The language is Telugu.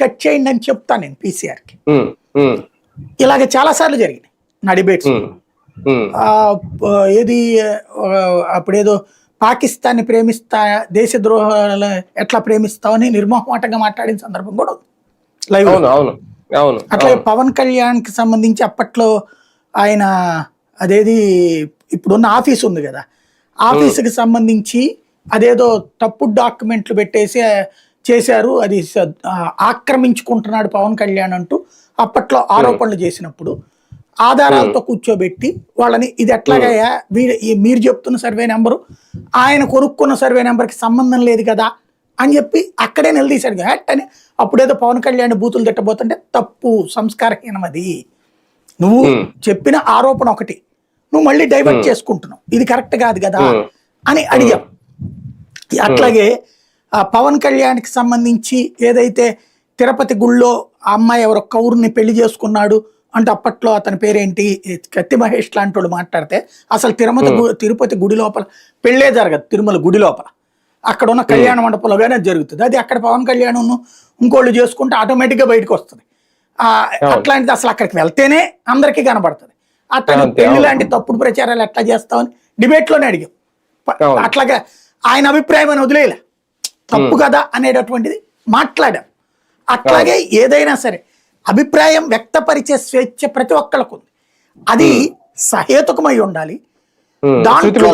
కట్ చేయండి అని చెప్తాను నేను పీసీఆర్కి. ఇలాగ చాలా సార్లు జరిగినాయి. నా డిబేట్స్ ఏది అప్పుడేదో పాకిస్తాన్ని ప్రేమిస్తా దేశద్రోహాలు ఎట్లా ప్రేమిస్తావని నిర్మోహమాటంగా మాట్లాడిన సందర్భం కూడా ఉంది. లైవ్ అట్లా పవన్ కళ్యాణ్కి సంబంధించి అప్పట్లో ఆయన అదేది ఇప్పుడున్న ఆఫీస్ ఉంది కదా. ఆఫీసుకి సంబంధించి అదేదో తప్పుడు డాక్యుమెంట్లు పెట్టేసి చేశారు అది ఆక్రమించుకుంటున్నాడు పవన్ కళ్యాణ్ అంటూ అప్పట్లో ఆరోపణలు చేసినప్పుడు ఆధారాలతో కూర్చోబెట్టి వాళ్ళని ఇది ఎట్లాగయ్యా? ఈ మీరు చెప్తున్న సర్వే నెంబరు ఆయన కొనుక్కున్న సర్వే నెంబర్కి సంబంధం లేదు కదా అని చెప్పి అక్కడే నిలదీశాడు హ్యాట్ అని. అప్పుడేదో పవన్ కళ్యాణ్ బూతులు తిట్టబోతుంటే తప్పు సంస్కారహీనం అది. నువ్వు Hmm. చెప్పిన ఆరోపణ ఒకటి నువ్వు మళ్ళీ డైవర్ట్ చేసుకుంటున్నావు. ఇది కరెక్ట్ కాదు కదా Hmm. అని అడిగాం. అట్లాగే పవన్ కళ్యాణ్కి సంబంధించి ఏదైతే తిరుపతి గుళ్ళో ఆ అమ్మాయి ఎవరో కౌరుని పెళ్ళి చేసుకున్నాడు అంటే అప్పట్లో అతని పేరేంటి? కత్తి మహేష్ లాంటి వాళ్ళు మాట్లాడితే అసలు తిరుమల తిరుపతి గుడి లోపల పెళ్ళే జరగదు తిరుమల గుడి లోపల. అక్కడ ఉన్న కళ్యాణ మండపంలోగానే జరుగుతుంది. అది అక్కడ పవన్ కళ్యాణ్ ఇంకోళ్ళు చేసుకుంటే ఆటోమేటిక్గా బయటకు వస్తుంది. అట్లాంటిది అసలు అక్కడికి వెళ్తేనే అందరికీ కనబడుతుంది. అట్లాంటి అంతే, పెళ్ళి. లాంటి తప్పుడు ప్రచారాలు ఎట్లా చేస్తామని డిబేట్లోనే అడిగాం. అట్లాగా ఆయన అభిప్రాయం అని వదిలేయలే. తప్పు కదా అనేటటువంటిది మాట్లాడాం. అట్లాగే ఏదైనా సరే అభిప్రాయం వ్యక్తపరిచే స్వేచ్ఛ ప్రతి ఒక్కరికి ఉంది అది సహేతుకమై ఉండాలి. దాంట్లో